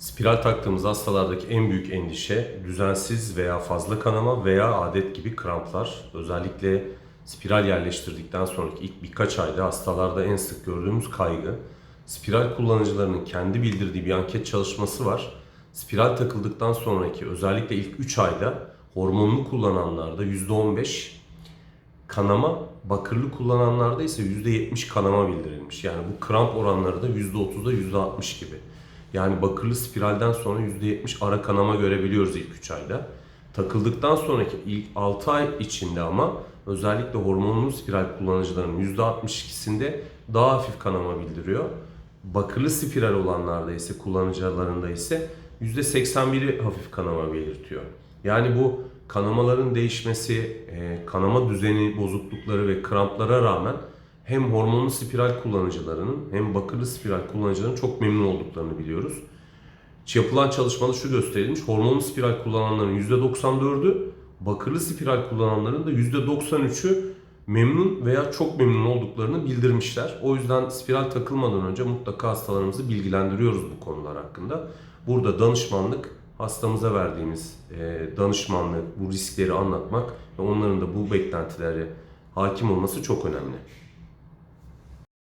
Spiral taktığımız hastalardaki en büyük endişe düzensiz veya fazla kanama veya adet gibi kramplar. Özellikle spiral yerleştirdikten sonraki ilk birkaç ayda hastalarda en sık gördüğümüz kaygı. Spiral kullanıcılarının kendi bildirdiği bir anket çalışması var. Spiral takıldıktan sonraki özellikle ilk 3 ayda hormonlu kullananlarda %15 kanama, bakırlı kullananlarda ise %70 kanama bildirilmiş. Yani bu kramp oranları da %30'da %60 gibi. Yani bakırlı spiralden sonra %70 ara kanama görebiliyoruz ilk 3 ayda. Takıldıktan sonraki ilk 6 ay içinde ama özellikle hormonlu spiral kullanıcılarının %62'sinde daha hafif kanama bildiriyor. Bakırlı spiral olanlarda ise kullanıcılarında ise %81'i hafif kanama belirtiyor. Yani bu kanamaların değişmesi, e, kanama düzeni bozuklukları ve kramplara rağmen hem hormonlu spiral kullanıcılarının hem bakırlı spiral kullanıcılarının çok memnun olduklarını biliyoruz. Yapılan çalışmada şu gösterilmiş. Hormonlu spiral kullananların %94'ü, bakırlı spiral kullananların da %93'ü memnun veya çok memnun olduklarını bildirmişler. O yüzden spiral takılmadan önce mutlaka hastalarımızı bilgilendiriyoruz bu konular hakkında. Burada danışmanlık, hastamıza verdiğimiz e, danışmanlık, bu riskleri anlatmak ve onların da bu beklentilere hakim olması çok önemli.